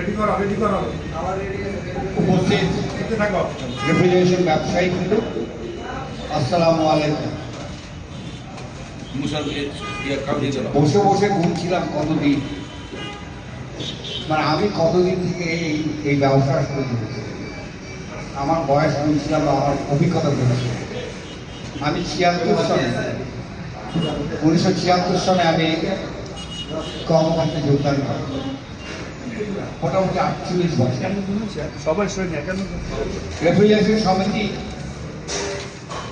Ready করো ready করো। উপস্থিত। রেফ্রিজারেশন ব্যবসায়ী কিন্তু। আসসালামু আলাইকুম। মুসার কাম দিয়ে দিল? বসে বসে ঘুমছিলাম কতদিন? মানে আমি কতদিন থেকে এই এই ব্যবসা শুরু করেছি? আমার বয়স বলছিলাম বা আমার অভিজ্ঞতা বলেছি আমি ছিয়াত্তর সালে উনিশশো ছিয়াত্তর সালে আমি কর্মকাণ্ডে যোগদান করি মোটামুটি আটচল্লিশ বছর। সবাই রেফ্রিজারেশন সমিতি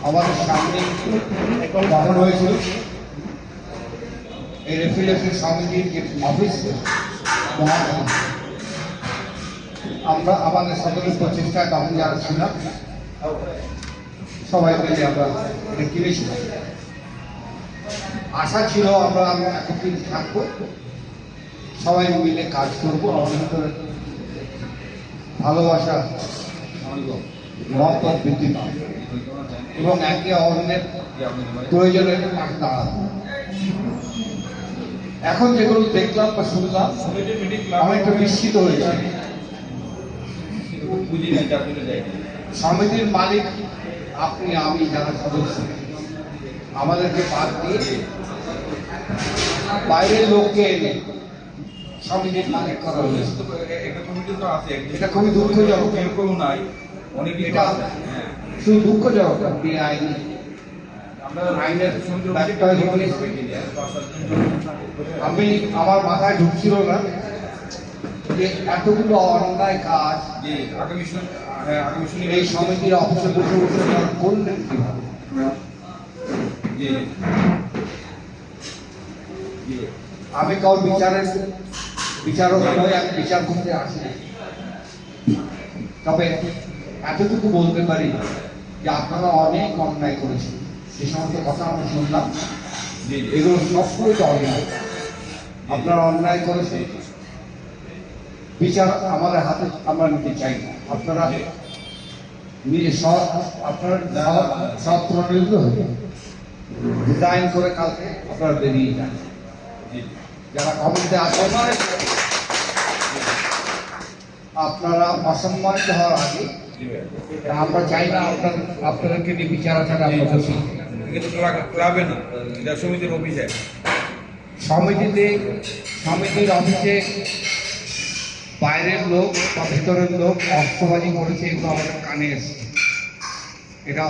আমাদের সামনে গঠন হয়েছিল। এই রেফ্রিজারেশন সমিতির যে অফিস আমরা আমাদের সকলের প্রচেষ্টায় তখন যারা ছিলাম সবাই মিলে আমরা এটা কিনেছিলাম আশা ছিল আমরা একদিন থাকব। সবাই মিলে কাজ করব। আমাদের ভালোবাসা মহব্বত বৃদ্ধি এবং একে অন্যের দাঁড়াবো। এখন যেগুলো দেখলাম বা শুনলাম অনেকটা বিস্মিত হয়েছে। বুঝি না যা সমিতির মালিক আপনি, আমি যারা সদস্য, আমাদেরকে বাদ দিয়ে বাইরের লোককে এনে সমিতির মালিক করা হয়েছে। একটা কমিটি তো আছে এটা খুবই দুঃখজনক কেউ কেউ নাই এটা আছে হ্যাঁ। শুধু দুঃখজনক আপনি আইন। আমি আমার মাথায় ঢুকছিল না যে এতগুলো অন্যায় কাজ হ্যাঁ এই সমিতির অফিসে বসে বসে করলেন কীভাবে? আমি কারোর বিচারের বিচারক হয়ে আমি বিচার করতে আসি তবে এতটুকু বলতে পারি যে আপনারা অনেক অন্যায় করেছেন। সে সমস্ত কথা আমি শুনলাম। এগুলো সবগুলোই তো অন্যায়। আপনারা অন্যায় করেছেন। বিচার আমাদের হাতে আমরা নিতে চাই। না আপনারা নিজে সৎ আপনারা সৎ প্রণোদিত হয়ে ডিজাইন করে কালকে আপনারা বেরিয়ে যান। যারা কমিটিতে আছেন আপনারা অসম্মানিত হওয়ার আগে আমরা চাই না আপনার আপনাদেরকে নিয়ে বিচার ক্লাবে না এটা সমিতির অফিসে। সমিতিতে সমিতির অফিসে বাইরের লোক বা ভেতরের লোক অস্ত্রবাজি করেছে এগুলো আমাদের কানে এসছে। এটা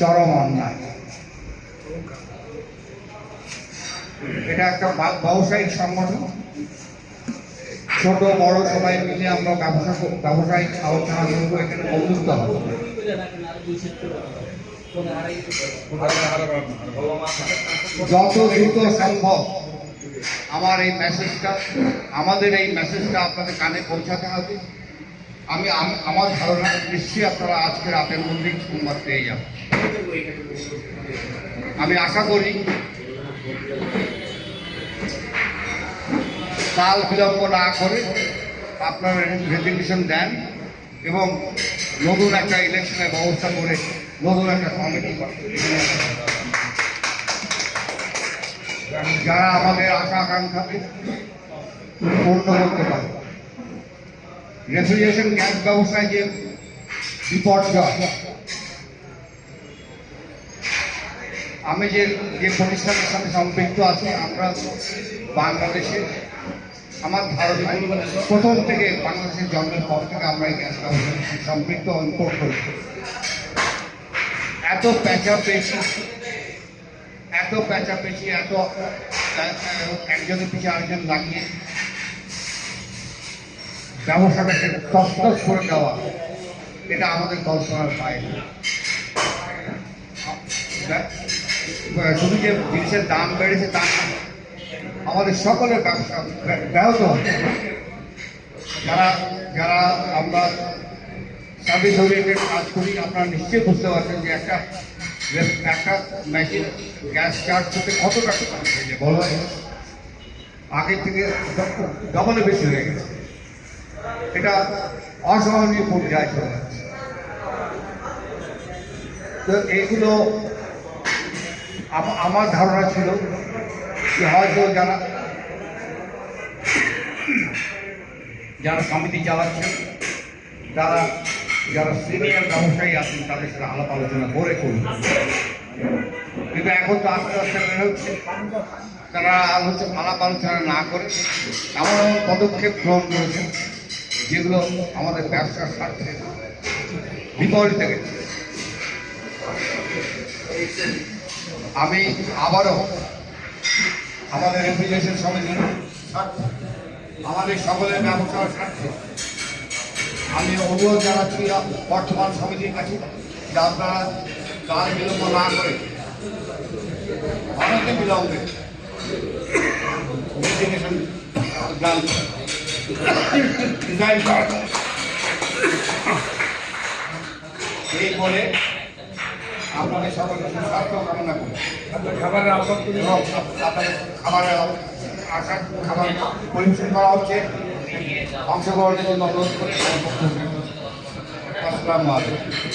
চরম অন্যায়। এটা একটা ব্যবসায়িক সংগঠন। ছোট, বড়, সবাই মিলে আমরা ব্যবসা ব্যবসায়িক আলোচনা করব এখানে বন্ধুত্ব হবে। যত দ্রুত সম্ভব আমার এই মেসেজটা আমাদের এই মেসেজটা আপনাদের কানে পৌঁছাতে হবে। আমি আমার ধারণা, নিশ্চয়ই আপনারা আজকে রাতের মধ্যেই সংবাদ পেয়ে যাবেন। আমি আশা করি কাল বিলম্ব না করে আপনারা রেজিগনেশন দেন এবং নতুন একটা ইলেকশনের ব্যবস্থা করে নতুন একটা কমিটি যারা আমাদের আশা আকাঙ্ক্ষাকে পূর্ণ করতে পারে। রেফ্রিজারেশন গ্যাস ব্যবস্থায় যে বিপর্যয় আমি যে যে প্রতিষ্ঠানের সাথে সম্পৃক্ত আছি, আমরা বাংলাদেশে আমার ধারণা প্রথম থেকে বাংলাদেশের জন্মের পর থেকে আমরা এই গ্যাস ব্যবস্থার সম্পৃক্ত ইম্পোর্ট করেছি এত প্যাঁচা পেয়েছি এত প্যাঁচা পেয়েছি এত একজনের পিছিয়ে আরেকজন লাগিয়ে ব্যবসাটাকে তস্তস করে দেওয়া, এটা আমাদের কল্পনার বাইরে শুধু যে জিনিসের দাম বেড়েছে তা না। আমাদের সকলের ব্যবসা ব্যাহত হচ্ছে। যারা যারা আমরা সার্ভিস ওরিয়েন্টেড কাজ করি, আপনারা নিশ্চয়ই বুঝতে পারছেন যে একটা একটা মেশিন, গ্যাস চার্জ করতে কত টাকা খরচ হয়ে যায় বলো? আগের থেকে ডবলে বেশি হয়ে গেছে। এটা অসহনীয় পর্যায়ে চলে যাচ্ছে। তো এইগুলো আমার ধারণা ছিল হয়তো যারা যারা সমিতি চালাচ্ছেন, তারা যারা সিনিয়র ব্যবসায়ী আছেন, তাদের সাথে আলাপ আলোচনা করে করুন। কিন্তু এখন তো আস্তে আস্তে বের হচ্ছে। তারা আলোচনা আলাপ আলোচনা না করে এমন এমন পদক্ষেপ গ্রহণ করেছে যেগুলো আমাদের ব্যবসার স্বার্থে বিপরীতে গেছে আমি আবারও আমাদের রেফ্রিজারেশন সমিতির আমাদের সকলের ব্যবসার স্বার্থে। আমি অনুরোধ জানাচ্ছি বর্তমান সমিতির কাছে যে আপনারা কাল বিলম্ব না করে অনেকে বিলম্বে এই বলে আপনাদের সকলকে সুস্বাস্থ্য কামনা করি। খাবারের তুমি এবং আপনাদের খাবারের আশা খাবার পরিবেশন করা হচ্ছে। অংশগ্রহণের জন্য অনুরোধ করি আসসালামু আলাইকুম।